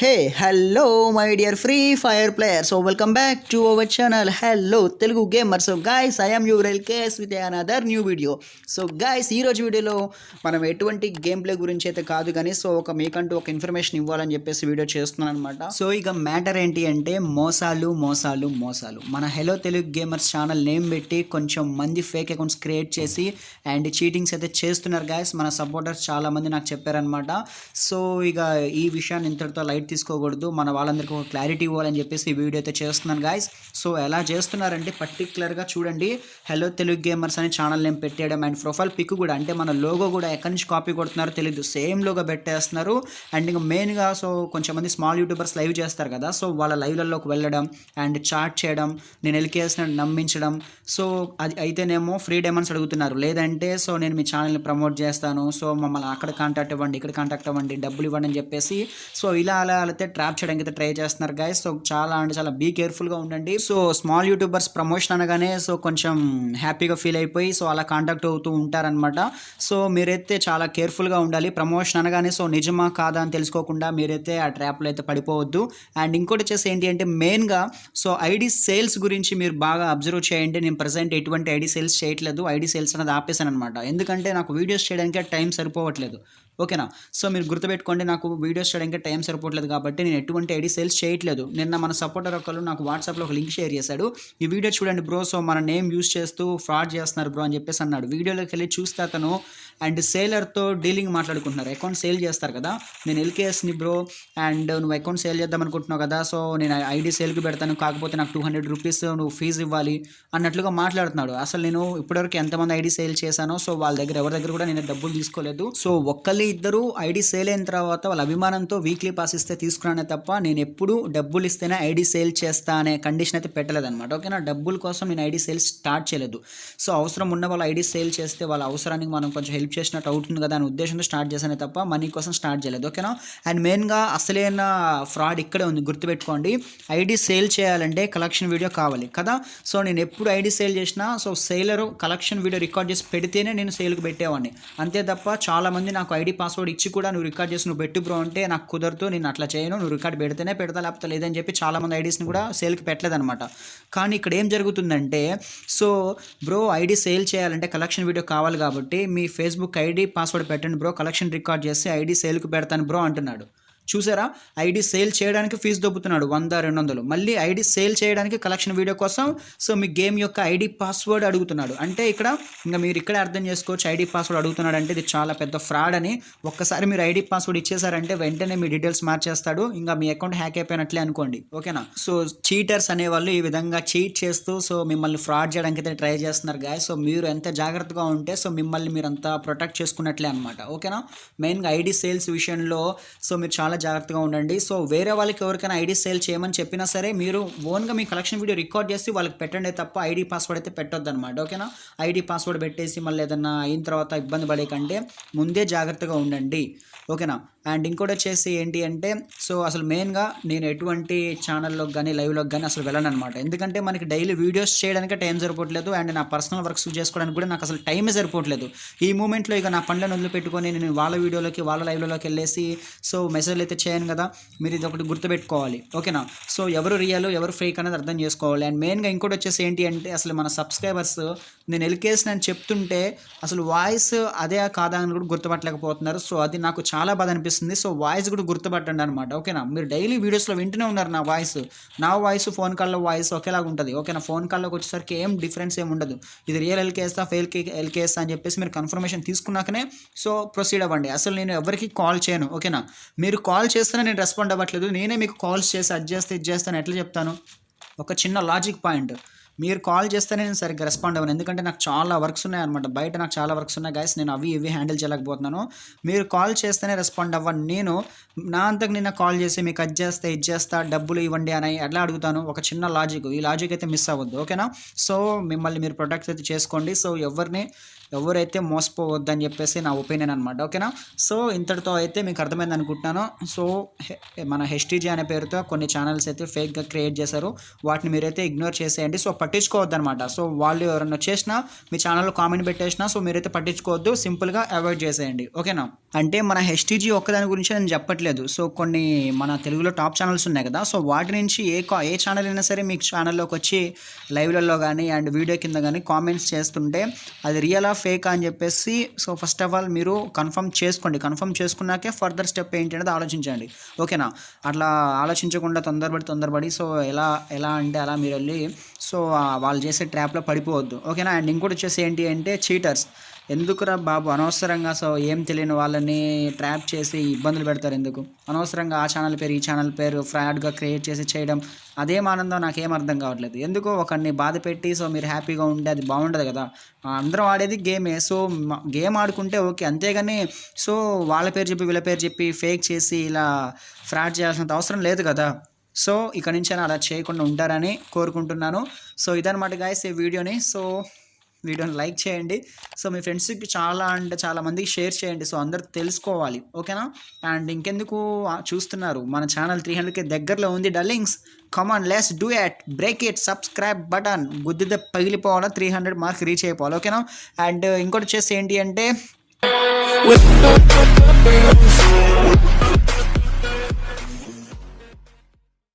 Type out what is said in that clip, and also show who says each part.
Speaker 1: Hey hello my dear free fire player so welcome back to our channel hello Telugu gamer so guys I'm your case with another new video so guys ఈరోజు వీడియోలో మనం ఎటువంటి game play గురించి అయితే కాదు కానీ so ఒక మీకంటూ ఒక ఇన్ఫర్మేషన్ ఇవ్వాలని చెప్పేసి వీడియో చేస్తున్నాను అనమాట సో ఇక మ్యాటర్ ఏంటి అంటే మోసాలు మోసాలు మోసాలు. మన hello Telugu gamers channel name పెట్టి కొంచెం మంది ఫేక్ అకౌంట్స్ క్రియేట్ చేసి అండ్ చీటింగ్స్ అయితే చేస్తున్నారు గాయస్ మన సపోర్టర్స్ చాలామంది నాకు చెప్పారనమాట సో ఇక ఈ విషయాన్ని ఇంతటితో లైట్ తీసుకోకూడదు. మన వాళ్ళందరికీ ఒక క్లారిటీ ఇవ్వాలని చెప్పేసి ఈ వీడియో అయితే చేస్తున్నాను గాయస్ సో ఎలా చేస్తున్నారంటే పర్టికులర్గా చూడండి. హలో తెలుగు గేమర్స్ అనే ఛానల్ నేమ్ పెట్టేయడం అండ్ ప్రొఫైల్ పిక్ కూడా అంటే మన లోగో కూడా ఎక్కడి నుంచి కాపీ కొడుతున్నారో తెలియదు సేమ్ లోగో పెట్టేస్తున్నారు. అండ్ ఇంకా మెయిన్గా సో కొంచెం మంది స్మాల్ యూట్యూబర్స్ లైవ్ చేస్తారు కదా. సో వాళ్ళ లైవ్లలోకి వెళ్ళడం అండ్ చాట్ చేయడం నేను ఎల్కేసిన నమ్మించడం. సో అది అయితేనేమో ఫ్రీ డైమండ్స్ అడుగుతున్నారు. లేదంటే సో నేను మీ ఛానల్ని ప్రమోట్ చేస్తాను. సో మమ్మల్ని అక్కడ కాంటాక్ట్ ఇవ్వండి ఇక్కడ కాంటాక్ట్ అవ్వండి డబ్బులు ఇవ్వండి అని చెప్పేసి. సో ఇలా అలా అయితే ట్రాప్ చేయడానికి అయితే ట్రై చేస్తున్నారు గైస్ సో చాలా అంటే చాలా బీ కేర్ఫుల్గా ఉండండి. సో స్మాల్ యూట్యూబర్స్ ప్రమోషన్ అనగానే సో కొంచెం హ్యాపీగా ఫీల్ అయిపోయి సో అలా కాంటాక్ట్ అవుతూ ఉంటారనమాట సో మీరైతే చాలా కేర్ఫుల్గా ఉండాలి. ప్రమోషన్ అనగానే సో నిజమా కాదా అని తెలుసుకోకుండా మీరైతే ఆ ట్రాప్లో అయితే పడిపోవద్దు. అండ్ ఇంకోటి వచ్చేసి ఏంటి అంటే మెయిన్గా సో ఐడి సేల్స్ గురించి మీరు బాగా అబ్జర్వ్ చేయండి. నేను ప్రజెంట్ ఎటువంటి ఐడి సేల్స్ చేయట్లేదు. ఐడి సేల్స్ అనేది ఆపేసాను అనమాట ఎందుకంటే నాకు వీడియోస్ చేయడానికి టైం సరిపోవట్లేదు. ఓకేనా? సో మీరు గుర్తుపెట్టుకోండి నాకు వీడియోస్ చేయడానికి టైం సరిపోవట్లేదు కాబట్టి నేను ఎటువంటి ఐడి సేల్స్ చేయట్లేదు. నిన్న మన సపోర్టర్ ఒకళ్ళు నాకు వాట్సాప్లో ఒక లింక్ షేర్ చేశాడు. ఈ వీడియో చూడండి బ్రో సో మన నేమ్ యూస్ చేస్తూ ఫ్రాడ్ చేస్తున్నారు బ్రో అని చెప్పేసి అన్నాడు. వీడియోలోకి వెళ్ళి చూస్తే అతను అండ్ సేలర్తో డీలింగ్ మాట్లాడుకుంటున్నారు. అకౌంట్ సేల్ చేస్తారు కదా? నేను ఎల్కేఎస్ని బ్రో అండ్ నువ్వు అకౌంట్ సేల్ చేద్దాం అనుకుంటున్నావు కదా సో నేను ఐడి సేల్కి పెడతాను కాకపోతే నాకు టూ హండ్రెడ్ రూపీస్ నువ్వు ఫీజు ఇవ్వాలి అన్నట్లుగా మాట్లాడుతున్నాడు. అసలు నేను ఇప్పటివరకు ఎంతమంది ఐడి సేల్ చేశానో సో వాళ్ళ దగ్గర ఎవరి దగ్గర కూడా నేను డబ్బులు తీసుకోలేదు. సో ఒక్కళ్ళు ఇద్దరు ఐడి సేల్ అయిన తర్వాత వాళ్ళ అభిమానంతో వీక్లీ పాస్ ఇస్తే తీసుకున్నానే తప్ప నేను ఎప్పుడు డబ్బులు ఇస్తేనే ఐడి సేల్ చేస్తా అనే కండిషన్ అయితే పెట్టలేదన్నమాట. ఓకేనా? డబ్బుల కోసం నేను ఐడి సేల్ స్టార్ట్ చేయలేదు. సో అవసరం ఉన్న వాళ్ళు ఐడి సేల్ చేస్తే వాళ్ళ అవసరానికి మనం కొంచెం హెల్ప్ చేసినట్టు అవుతుంది కదా అనే ఉద్దేశంతో స్టార్ట్ చేశానే తప్ప మనీ కోసం స్టార్ట్ చేయలేదు. ఓకేనా? అండ్ మెయిన్గా అసలైన ఫ్రాడ్ ఇక్కడే ఉంది. గుర్తుపెట్టుకోండి. ఐడి సేల్ చేయాలంటే కలెక్షన్ వీడియో కావాలి కదా? సో నేను ఎప్పుడు ఐడి సేల్ చేసినా so seller collection video record చేసి పెడితేనే నేను సేల్కి పెట్టేవాడిని. అంతే తప్ప చాలామంది నాకు ఐడి పాస్వర్డ్ ఇచ్చి కూడా నువ్వు రికార్డ్ చేసి నువ్వు పెట్టు బ్రో అంటే నాకు కుదరదు నేను అట్లా చేయను నువ్వు రికార్డ్ పెడితేనే పెడతా లేకపోతే లేదని చెప్పి చాలామంది ఐడీస్ని కూడా సేల్కి పెట్టలేదనమాట కానీ ఇక్కడ ఏం జరుగుతుందంటే సో బ్రో ఐడి సేల్ చేయాలంటే కలెక్షన్ వీడియో కావాలి కాబట్టి మీ ఫేస్బుక్ ఐడి పాస్వర్డ్ పెట్టండి బ్రో కలెక్షన్ రికార్డ్ చేసి ఐడి సేల్కి పెడతాను బ్రో అంటున్నాడు. చూసారా? ఐడి సేల్ చేయడానికి ఫీజు దొబ్బుతున్నాడు వంద రెండు వందలు మళ్ళీ ఐడి సేల్ చేయడానికి కలెక్షన్ వీడియో కోసం సో మీ గేమ్ యొక్క ఐడి పాస్వర్డ్ అడుగుతున్నాడు. అంటే ఇక్కడ ఇంకా మీరు ఇక్కడ అర్థం చేసుకోవచ్చు ఐడి పాస్వర్డ్ అడుగుతున్నాడు అంటే ఇది చాలా పెద్ద ఫ్రాడ్ అని. ఒక్కసారి మీరు ఐడి పాస్వర్డ్ ఇచ్చేసారంటే వెంటనే మీ డీటెయిల్స్ మార్చేస్తాడు. ఇంకా మీ అకౌంట్ హ్యాక్ అయిపోయినట్లే అనుకోండి. ఓకేనా? సో చీటర్స్ అనేవాళ్ళు ఈ విధంగా చీట్ చేస్తూ సో మిమ్మల్ని ఫ్రాడ్ చేయడానికి అయితే ట్రై చేస్తున్నారు గాయ సో మీరు ఎంత జాగ్రత్తగా ఉంటే సో మిమ్మల్ని మీరు అంత ప్రొటెక్ట్ చేసుకున్నట్లే అనమాట ఓకేనా? మెయిన్గా ఐడి సేల్స్ విషయంలో సో మీరు చాలా జాగ్రత్తగా ఉండండి. సో వేరే వాళ్ళకి ఎవరికైనా ఐడి సేల్ చేయమని చెప్పినా సరే మీరు ఓన్గా మీ కలెక్షన్ వీడియో రికార్డ్ చేసి వాళ్ళకి పెట్టండి తప్ప ఐడి పాస్వర్డ్ అయితే పెట్టొద్దు అనమాట ఓకేనా? ఐడి పాస్వర్డ్ పెట్టేసి మళ్ళీ ఏదన్నా అయిన తర్వాత ఇబ్బంది పడే కంటే ముందే జాగ్రత్తగా ఉండండి. ఓకేనా? అండ్ ఇంకోటి వచ్చేసి ఏంటి అంటే సో అసలు మెయిన్గా నేను ఎటువంటి ఛానల్లోకి కానీ లైవ్లోకి కానీ అసలు వెళ్ళను అనమాట ఎందుకంటే మనకి డైలీ వీడియోస్ చేయడానికి టైం సరిపోవట్లేదు. అండ్ నా పర్సనల్ వర్క్స్ చేసుకోవడానికి కూడా నాకు అసలు టైమే సరిపోవట్లేదు. ఈ మూమెంట్లో ఇక నా పనులను వదిలిపెట్టుకొని నేను వాళ్ళ వీడియోలోకి వాళ్ళ లైవ్లోకి వెళ్ళేసి సో మెసేజ్ మెసేజ్లు అయితే చేయను కదా మీరు ఇది ఒకటి గుర్తుపెట్టుకోవాలి. ఓకేనా? సో ఎవరు రియల్ ఎవరు ఫేక్ అనేది అర్థం చేసుకోవాలి. అండ్ మెయిన్గా ఇంకోటి వచ్చేసి ఏంటి అంటే అసలు మన సబ్స్క్రైబర్స్ నేను ఎల్కేసిన అని చెప్తుంటే అసలు వాయిస్ అదే కాదా అని కూడా గుర్తుపట్టలేకపోతున్నారు. సో అది నాకు చాలా బాధ అనిపిస్తుంది. సో వాయిస్ కూడా గుర్తుపట్టండి అనమాట ఓకేనా? మీరు డైలీ వీడియోస్లో వింటూనే ఉన్నారు నా వాయిస్ నా వాయిస్ ఫోన్ కాల్లో వాయిస్ ఒకేలాగా ఉంటుంది. ఓకేనా? ఫోన్ కాల్లోకి వచ్చేసరికి ఏం డిఫరెన్స్ ఏం ఉండదు. ఇది రియల్ ఎల్కేస్తా ఫెయిల్ ఎల్కేస్తా అని చెప్పేసి మీరు కన్ఫర్మేషన్ తీసుకున్నాకనే సో ప్రొసీడ్ అవ్వండి. అసలు నేను ఎవరికి కాల్ చేయను. ఓకేనా? మీరు కాల్ చేస్తేనే నేను రెస్పాండ్ అవ్వట్లేదు. నేనే మీకు కాల్స్ చేసి అది చేస్తే ఇది చేస్తాను ఎట్లా చెప్తాను? ఒక చిన్న లాజిక్ పాయింట్ మీరు కాల్ చేస్తేనే నేను సరిగ్గా రెస్పాండ్ అవ్వను. ఎందుకంటే నాకు చాలా వర్క్స్ ఉన్నాయి అనమాట బయట నాకు చాలా వర్క్స్ ఉన్నాయి. గైస్ నేను అవి ఇవి హ్యాండిల్ చేయలేకపోతున్నాను. మీరు కాల్ చేస్తేనే రెస్పాండ్ అవ్వను. నేను నా అంతకు నిన్న కాల్ చేసి మీకు అది చేస్తే ఇది చేస్తా డబ్బులు ఇవ్వండి అని ఎట్లా అడుగుతాను? ఒక చిన్న లాజిక్ ఈ లాజిక్ అయితే మిస్ అవ్వద్దు. ఓకేనా సో మిమ్మల్ని మీరు ప్రొటెక్ట్ అయితే చేసుకోండి. సో ఎవరిని ఎవరైతే మోసపోవద్దని చెప్పేసి నా ఒపీనియన్ అనమాట ఓకేనా? సో ఇంతటితో అయితే మీకు అర్థమైంది అనుకుంటున్నాను. సో మన హెచ్టీజీ అనే పేరుతో కొన్ని ఛానల్స్ అయితే ఫేక్గా క్రియేట్ చేశారు. వాటిని మీరైతే ఇగ్నోర్ చేసేయండి. సో పట్టించుకోవద్దు అనమాట సో వాళ్ళు ఎవరైనా వచ్చేసినా మీ ఛానల్లో కామెంట్ పెట్టేసినా సో మీరైతే పట్టించుకోవద్దు. సింపుల్గా అవాయిడ్ చేసేయండి. ఓకేనా? అంటే మన హెచ్టీజీ ఒక్కదాని గురించి నేను చెప్పట్లేదు. సో కొన్ని మన తెలుగులో టాప్ ఛానల్స్ ఉన్నాయి కదా. సో వాటి నుంచి ఏ కా ఏ ఛానల్ అయినా సరే మీకు ఛానల్లోకి వచ్చి లైవ్లలో కానీ అండ్ వీడియో కింద కానీ కామెంట్స్ చేస్తుంటే అది రియల్ ఆఫ్ ఫేక్ అని చెప్పేసి సో ఫస్ట్ ఆఫ్ ఆల్ మీరు కన్ఫర్మ్ చేసుకోండి. కన్ఫర్మ్ చేసుకున్నాకే ఫర్దర్ స్టెప్ ఏంటి అనేది ఆలోచించండి. ఓకేనా? అట్లా ఆలోచించకుండా తొందరపడి తొందరపడి సో ఎలా ఎలా అంటే అలా మీరు వెళ్ళి సో వాళ్ళు చేసే ట్రాప్లో పడిపోవద్దు. ఓకేనా? అండ్ ఇంకోటి వచ్చేసి ఏంటి అంటే చీటర్స్ ఎందుకురా బాబు? అనవసరంగా సో ఏం తెలియని వాళ్ళని ట్రాప్ చేసి ఇబ్బందులు పెడతారు ఎందుకు? అనవసరంగా ఆ ఛానల్ పేరు ఈ ఛానల్ పేరు ఫ్రాడ్గా క్రియేట్ చేసి చేయడం అదేం ఆనందం? నాకేం అర్థం కావట్లేదు. ఎందుకో ఒకరిని బాధ పెట్టి సో మీరు హ్యాపీగా ఉంటే అది బాగుండదు కదా. అందరం ఆడేది గేమే. సో గేమ్ ఆడుకుంటే ఓకే. అంతేగాని సో వాళ్ళ పేరు చెప్పి వీళ్ళ పేరు చెప్పి ఫేక్ చేసి ఇలా ఫ్రాడ్ చేయాల్సినంత అవసరం లేదు కదా. సో ఇక నుంచి అలా చేయకుండా ఉంటారని కోరుకుంటున్నాను. సో ఇదనమాట గాయస్ ఈ వీడియోని. సో వీడియోని లైక్ చేయండి. సో మీ ఫ్రెండ్స్కి చాలా అంటే చాలా మందికి షేర్ చేయండి. సో అందరు తెలుసుకోవాలి. ఓకేనా? అండ్ ఇంకెందుకు చూస్తున్నారు? మన ఛానల్ త్రీ హండ్రెడ్కి దగ్గరలో ఉంది. Darlings come on let's do it break it subscribe button గుద్దితే పగిలిపోవాలా? త్రీ హండ్రెడ్ మార్క్ రీచ్ అయిపోవాలి? ఓకేనా? అండ్ ఇంకోటి వచ్చేసి ఏంటి అంటే